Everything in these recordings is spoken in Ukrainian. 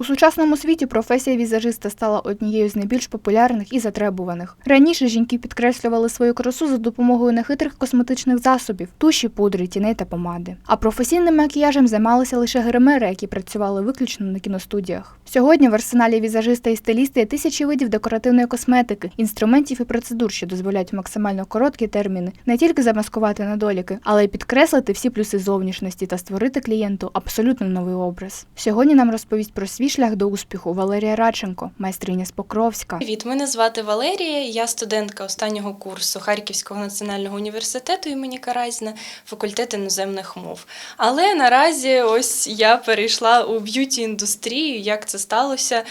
У сучасному світі професія візажиста стала однією з найбільш популярних і затребуваних. Раніше жінки підкреслювали свою красу за допомогою нехитрих косметичних засобів, туші, пудри, тіней та помади. А професійним макіяжем займалися лише гримери, які працювали виключно на кіностудіях. Сьогодні в арсеналі візажиста і стиліста є тисячі видів декоративної косметики, інструментів і процедур, що дозволяють максимально короткі терміни не тільки замаскувати недоліки, але й підкреслити всі плюси зовнішності та створити клієнту абсолютно новий образ. Сьогодні нам розповість про свій шлях до успіху Валерія Радченко, майстриня з Покровська. Привіт, мене звати Валерія. Я студентка останнього курсу Харківського національного університету імені Каразіна, факультет іноземних мов. Але наразі ось я перейшла у б'юті індустрію. Як це сталося?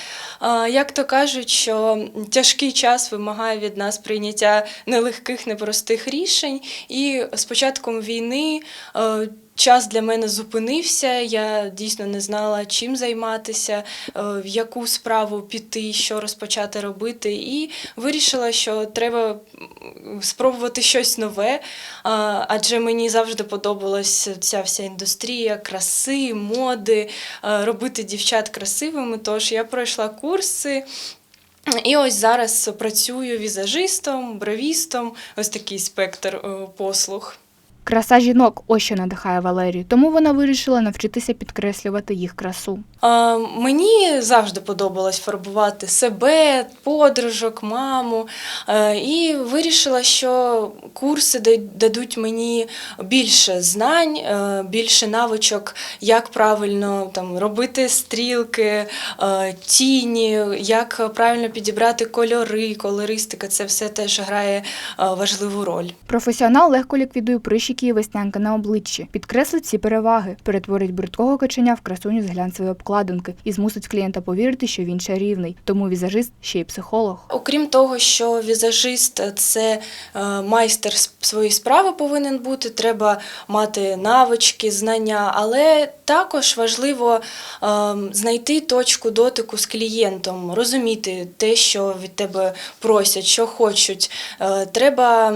Як то кажуть, що тяжкий час вимагає від нас прийняття нелегких, непростих рішень. І з початком війни. Час для мене зупинився. Я дійсно не знала, чим займатися, е, в яку справу піти, що розпочати робити, і вирішила, що треба спробувати щось нове, адже мені завжди подобалась ця вся індустрія краси, моди, е, робити дівчат красивими. Тож я пройшла курси. І ось зараз працюю візажистом, бровістом, ось такий спектр е, послуг. Краса жінок ось що надихає Валерію, тому вона вирішила навчитися підкреслювати їх красу. А, Мені завжди подобалось фарбувати себе, подружок, маму. Е, І вирішила, що курси дадуть мені більше знань, е, більше навичок, як правильно там, робити стрілки, е, тіні, як правильно підібрати кольори, колористика. Це все теж грає важливу роль. Професіонал легко ліквідує прищики і веснянки на обличчі, підкреслить ці переваги, перетворить бридкого каченя в красуню з глянцевої обкладинки і змусить клієнта повірити, що він чарівний. Тому візажист ще й психолог. Окрім того, що візажист це е, майстер своєї справи повинен бути, треба мати навички, знання, але також важливо е, знайти точку дотику з клієнтом, розуміти те, що від тебе просять, що хочуть. Е, Треба.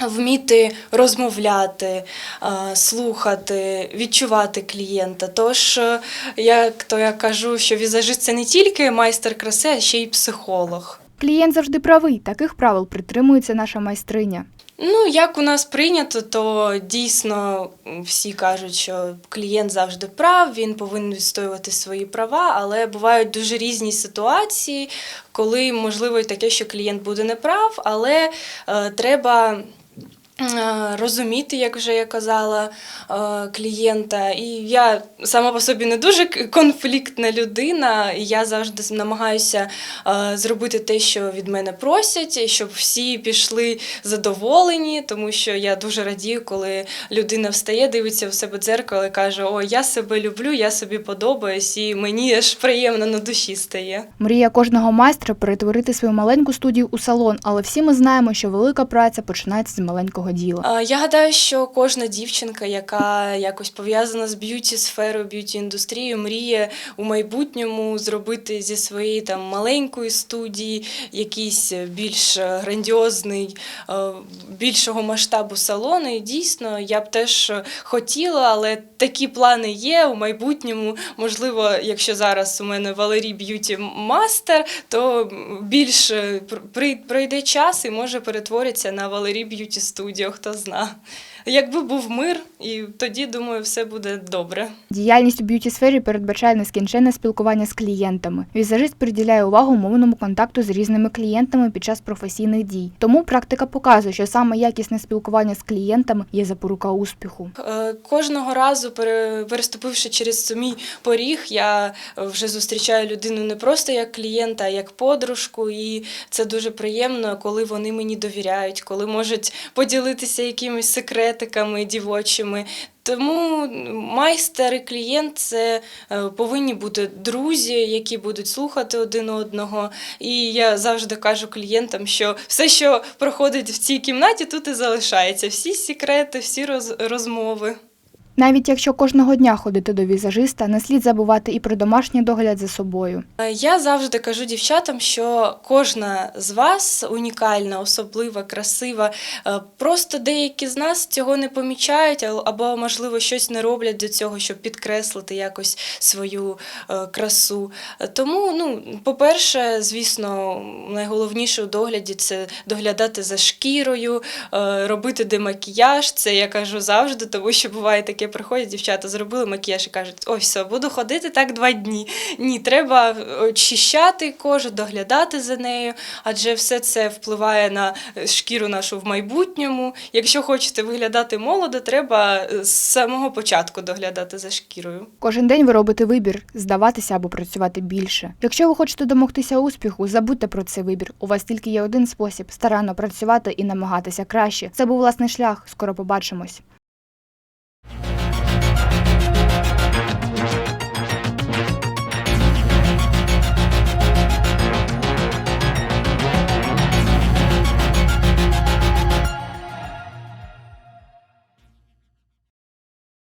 Вміти розмовляти, е, слухати, відчувати клієнта. Тож, е, як то я кажу, що візажист це не тільки майстер краси, а ще й психолог. Клієнт завжди правий. Таких правил притримується наша майстриня. Ну, як у нас прийнято, то дійсно всі кажуть, що клієнт завжди прав, він повинен відстоювати свої права, але бувають дуже різні ситуації, коли можливо і таке, що клієнт буде неправ, але е, треба. Е, Розуміти, як вже я казала, е, клієнта. І я сама по собі не дуже конфліктна людина. і Я завжди намагаюся е, зробити те, що від мене просять, і щоб всі пішли задоволені, тому що я дуже радію, коли людина встає, дивиться в себе дзеркало і каже: О, я себе люблю, я собі подобаюсь, і мені аж приємно на душі стає. Мрія кожного майстра перетворити свою маленьку студію у салон, але всі ми знаємо, що велика праця починається з маленького діла. Е, Я гадаю, що кожна дівчинка, яка якось пов'язана з б'юті сферою, б'юті індустрією, мріє у майбутньому зробити зі своєї там маленької студії якийсь більш грандіозний, е, більшого масштабу салон. І дійсно, я б теж хотіла, але такі плани є у майбутньому. Можливо, якщо зараз у мене Валерій Б'юті мастер, то більше при- пройде час і може перетвориться на Валерій Б'юті студіо, хто зна. Якби був мир, і тоді, думаю, все буде добре. Діяльність у б'юті сфері передбачає нескінченне спілкування з клієнтами. Візажист приділяє увагу мовному контакту з різними клієнтами під час професійних дій. Тому практика показує, що саме якісне спілкування з клієнтами є запорука успіху. Е, Кожного разу, переступивши через мій поріг, я вже зустрічаю людину не просто як клієнта, а як подружку. І це дуже приємно, коли вони мені довіряють, коли можуть поділитися якимись секретиками дівочими. Тому майстер і клієнт це е, повинні бути друзі, які будуть слухати один одного. І я завжди кажу клієнтам, що все, що проходить в цій кімнаті, тут і залишається. Всі секрети, всі роз- розмови. Навіть якщо кожного дня ходити до візажиста, не слід забувати і про домашній догляд за собою. Е, Я завжди кажу дівчатам, що кожна з вас унікальна, особлива, красива. Е, Просто деякі з нас цього не помічають, або, можливо, щось не роблять для цього, щоб підкреслити якось свою е, красу. Тому, ну, по-перше, звісно, найголовніше у догляді це доглядати за шкірою, робити демакіяж. Це я кажу завжди, тому що буває таке, приходять дівчата, зробили макіяж і кажуть, ой, все, буду ходити так два дні. Ні, треба очищати кожу, доглядати за нею, адже все це впливає на е, шкіру нашу в майбутньому. Якщо хочете виглядати молодо, треба е, з самого початку доглядати за шкірою. Кожен день ви робите вибір здаватися або працювати більше. Якщо ви хочете домогтися успіху, забудьте про цей вибір. У вас тільки є один спосіб старанно працювати і намагатися краще. Це був власний шлях. Скоро побачимось.